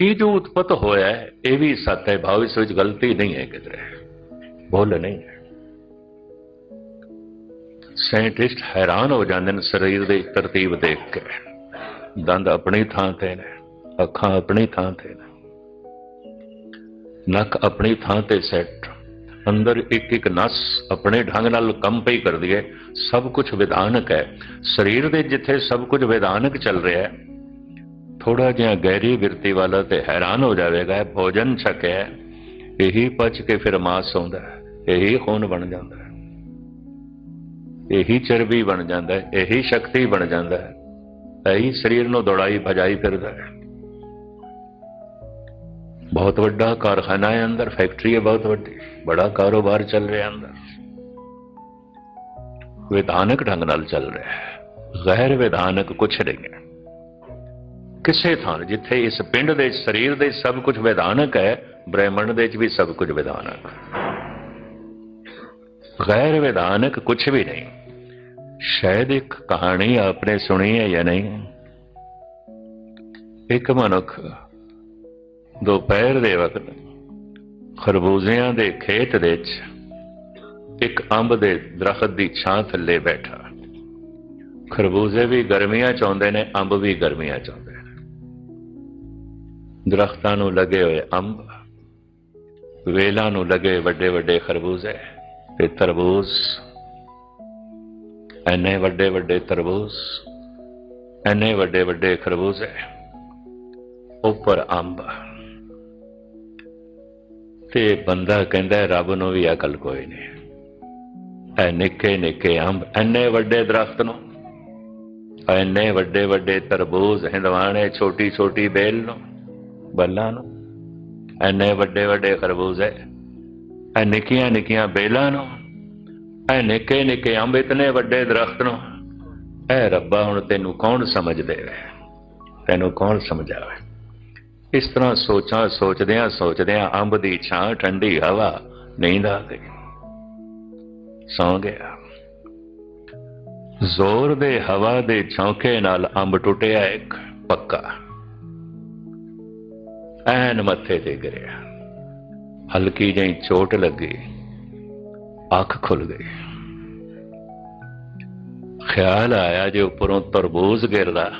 ਇਹ ਜੋ ਉਤਪਤ ਹੋਇਆ ਇਹ ਵੀ ਸੱਤ ਹੈ, ਭਾਵ ਇਸ ਵਿੱਚ ਗਲਤੀ ਨਹੀਂ ਹੈ ਕਿਧਰੇ। ਭੁੱਲ ਨਹੀਂ ਹੈ। ਸਾਇੰਟਿਸਟ ਹੈਰਾਨ ਹੋ ਜਾਂਦੇ ਨੇ ਸਰੀਰ ਦੀ ਤਰਤੀਬ ਦੇਖ ਕੇ। ਦੰਦ ਆਪਣੀ ਥਾਂ ਤੇ ਨੇ, ਅੱਖਾਂ ਆਪਣੀ ਥਾਂ ਤੇ ਨੇ। ਨੱਕ ਆਪਣੀ ਥਾਂ ਤੇ ਸੈੱਟ, ਅੰਦਰ ਇੱਕ ਇੱਕ ਨਸ ਆਪਣੇ ਢੰਗ ਨਾਲ ਕੰਮ ਪਈ ਕਰਦੀ ਹੈ। ਸਭ ਕੁਝ ਵਿਧਾਨਕ ਹੈ। ਸਰੀਰ ਦੇ ਜਿੱਥੇ ਸਭ ਕੁਝ ਵਿਧਾਨਕ ਚੱਲ ਰਿਹਾ ਹੈ ਥੋੜਾ ਜਿਹਾ ਗਹਿਰੀ ਬਿਰਤੀ ਵਾਲਾ ਤੇ ਹੈਰਾਨ ਹੋ ਜਾਵੇਗਾ, ਭੋਜਨ ਛਕਿਆ ਇਹੀ ਪਚ ਕੇ ਫਿਰ ਮਾਸ ਆਉਂਦਾ ਇਹੀ ਖੂਨ ਬਣ ਜਾਂਦਾ ਇਹੀ ਚਰਬੀ ਬਣ ਜਾਂਦਾ ਇਹੀ ਸ਼ਕਤੀ ਬਣ ਜਾਂਦਾ ਹੈ। ਇਹੀ ਸਰੀਰ ਨੂੰ ਦੌੜਾਈ ਭਜਾਈ ਫਿਰਦਾ ਹੈ। ਬਹੁਤ ਵੱਡਾ ਕਾਰਖਾਨਾ ਹੈ ਅੰਦਰ, ਫੈਕਟਰੀ ਹੈ ਬਹੁਤ ਵੱਡੀ, ਬੜਾ ਕਾਰੋਬਾਰ ਚੱਲ ਰਿਹਾ ਅੰਦਰ। ਵਿਧਾਨਕ ਢੰਗ ਨਾਲ ਚੱਲ ਰਿਹਾ ਹੈ, ਗੈਰ ਵਿਧਾਨਕ ਕੁਛ ਨਹੀਂ ਹੈ। ਕਿਸੇ ਥਾਂ ਜਿੱਥੇ ਇਸ ਪਿੰਡ ਦੇ ਸਰੀਰ ਦੇ ਸਭ ਕੁਝ ਵਿਧਾਨਕ ਹੈ, ਬ੍ਰਹਿਮੰਡ ਦੇ ਵਿੱਚ ਵੀ ਸਭ ਕੁਝ ਵਿਧਾਨਕ ਗੈਰ ਵਿਧਾਨਕ ਕੁਛ ਵੀ ਨਹੀਂ। ਸ਼ਾਇਦ ਇੱਕ ਕਹਾਣੀ ਆਪਨੇ ਸੁਣੀ ਹੈ ਜਾਂ ਨਹੀਂ। ਇੱਕ ਮਨੁੱਖ ਦੁਪਹਿਰ ਦੇ ਵਕਤ ਖਰਬੂਜ਼ਿਆਂ ਦੇ ਖੇਤ ਦੇ ਵਿੱਚ ਇੱਕ ਅੰਬ ਦੇ ਦਰਖਤ ਦੀ ਛਾਂ ਥੱਲੇ ਬੈਠਾ। ਖਰਬੂਜ਼ੇ ਵੀ ਗਰਮੀਆਂ ਚਾਹੁੰਦੇ ਨੇ, ਅੰਬ ਵੀ ਗਰਮੀਆਂ ਚਾਹੁੰਦੇ ਦਰਖਤਾਂ ਨੂੰ ਲੱਗੇ ਹੋਏ ਅੰਬ, ਵੇਲਾਂ ਨੂੰ ਲੱਗੇ ਵੱਡੇ ਵੱਡੇ ਖਰਬੂਜ਼ੇ ਤੇ ਤਰਬੂਜ਼। ਐਨੇ ਵੱਡੇ ਵੱਡੇ ਤਰਬੂਜ਼, ਐਨੇ ਵੱਡੇ ਵੱਡੇ ਖਰਬੂਜ਼ੇ, ਉੱਪਰ ਅੰਬ। ਤੇ ਬੰਦਾ ਕਹਿੰਦਾ, ਰੱਬ ਨੂੰ ਵੀ ਅਕਲ ਕੋਈ ਨਹੀਂ। ਐ ਨਿੱਕੇ ਨਿੱਕੇ ਅੰਬ, ਐਨੇ ਵੱਡੇ ਦਰਖਤ ਨੂੰ, ਐਨੇ ਵੱਡੇ ਵੱਡੇ ਤਰਬੂਜ਼, ਹਿੰਦਵਾਣੇ ਛੋਟੀ ਛੋਟੀ ਬੇਲ ਨੂੰ ਬੱਲਾਂ ਨੂੰ, ਐਨੇ ਵੱਡੇ ਵੱਡੇ ਖਰਬੂਜ਼ੇ, ਐ ਨਿੱਕੀਆਂ ਨਿੱਕੀਆਂ ਬੇਲਾਂ ਨੂੰ, ਐ ਨਿੱਕੇ ਨਿੱਕੇ ਅੰਬ ਇਤਨੇ ਵੱਡੇ ਦਰਖਤ ਨੂੰ, ਐ ਰੱਬਾ ਹੁਣ ਤੈਨੂੰ ਕੌਣ ਸਮਝ ਦੇਵੇ? ਤੈਨੂੰ ਕੌਣ ਸਮਝਾਵੇ? ਇਸ ਤਰ੍ਹਾਂ ਸੋਚਾਂ ਸੋਚਦਿਆਂ ਸੋਚਦਿਆਂ ਅੰਬ ਦੀ ਛਾਂ ਠੰਡੀ ਹਵਾ ਨੀਂਦ ਆ ਗਈ। ਸੌਂ ਗਿਆ। ਜ਼ੋਰ ਦੇ ਹਵਾ ਦੇ ਝੋਂਕੇ ਨਾਲ ਅੰਬ ਟੁੱਟਿਆ ਇੱਕ ਪੱਕਾ। ਐਨ ਮੱਥੇ ਤੇ ਗਿਰਿਆ। ਹਲਕੀ ਜਿਹੀ ਚੋਟ ਲੱਗੀ। ਅੱਖ ਖੁੱਲ ਗਈ। ਖਿਆਲ ਆਇਆ ਜੇ ਉੱਪਰੋਂ ਤਰਬੂਜ਼ ਗਿਰਦਾ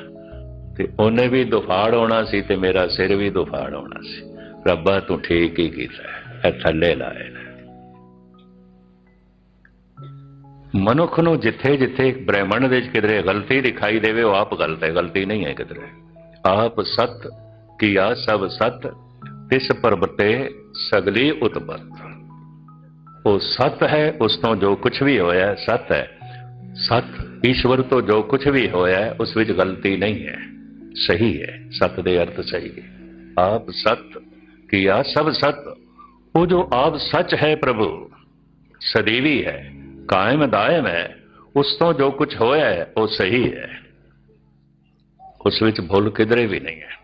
ਤੇ ਉਹਨੇ ਵੀ ਦੁਫਾੜ ਹੋਣਾ ਸੀ ਤੇ ਮੇਰਾ ਸਿਰ ਵੀ ਦੁਫਾੜ ਹੋਣਾ ਸੀ। ਰੱਬਾ, ਤੂੰ ਠੀਕ ਹੀ ਕੀਤਾ ਇਹ ਥੱਲੇ ਲਾਏ ਮਨੁੱਖ ਨੂੰ ਜਿੱਥੇ ਜਿੱਥੇ ਬ੍ਰਹਿਮੰਡ ਦੇ ਵਿੱਚ ਕਿਧਰੇ ਗਲਤੀ ਦਿਖਾਈ ਦੇਵੇ, ਉਹ ਆਪ ਗਲਤ ਹੈ। ਗਲਤੀ ਨਹੀਂ ਹੈ ਕਿਧਰੇ। ਆਪ ਸਤ ਕੀਆ ਸਭ ਸਤ, ਤਿਸ ਪਰਬਤੇ ਸਗਲੀ ਉਤਪਤ। ਉਹ ਸਤ ਹੈ, ਉਸ ਤੋਂ ਜੋ ਕੁਝ ਵੀ ਹੋਇਆ ਸਤ ਹੈ। ਸਤ, ਈਸ਼ਵਰ ਤੋਂ ਜੋ ਕੁਝ ਵੀ ਹੋਇਆ, ਉਸ ਵਿੱਚ ਗਲਤੀ ਨਹੀਂ ਹੈ। ਸਹੀ ਹੈ, ਸਤ ਦੇ ਅਰਥ ਸਹੀ ਹੈ। ਆਪ ਸਤ, ਕੀਆ ਸਭ ਸਤ, ਉਹ ਜੋ ਆਪ ਸੱਚ ਹੈ ਪ੍ਰਭੂ, ਸਦੀਵੀ ਹੈ, ਕਾਇਮ ਦਾਇਮ ਹੈ, ਉਸ ਤੋਂ ਜੋ ਕੁਝ ਹੋਇਆ ਹੈ, ਉਹ ਸਹੀ ਹੈ। ਉਸ ਵਿੱਚ ਭੁੱਲ ਕਿਧਰੇ ਵੀ ਨਹੀਂ ਹੈ।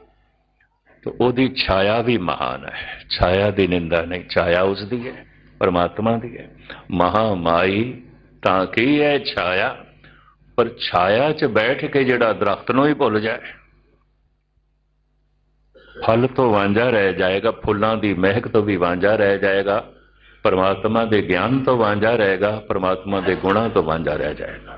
ਤਾਂ ਉਹਦੀ ਛਾਇਆ ਵੀ ਮਹਾਨ ਹੈ ਛਾਇਆ ਦੀ ਨਿੰਦਾ ਨਹੀਂ ਛਾਇਆ ਉਸ ਦੀ ਹੈ ਪਰਮਾਤਮਾ ਦੀ ਹੈ ਮਹਾਮਾਈ ਤਾਂ ਕੀ ਹੈ ਛਾਇਆ ਪਰ ਛਾਇਆ 'ਚ ਬੈਠ ਕੇ ਜਿਹੜਾ ਦਰਖਤ ਨੂੰ ਹੀ ਭੁੱਲ ਜਾਏ ਫਲ ਤੋਂ ਵਾਂਝਾ ਰਹਿ ਜਾਏਗਾ ਫੁੱਲਾਂ ਦੀ ਮਹਿਕ ਤੋਂ ਵੀ ਵਾਂਝਾ ਰਹਿ ਜਾਏਗਾ ਪਰਮਾਤਮਾ ਦੇ ਗਿਆਨ ਤੋਂ ਵਾਂਝਾ ਰਹੇਗਾ ਪਰਮਾਤਮਾ ਦੇ ਗੁਣਾਂ ਤੋਂ ਵਾਂਝਾ ਰਹਿ ਜਾਏਗਾ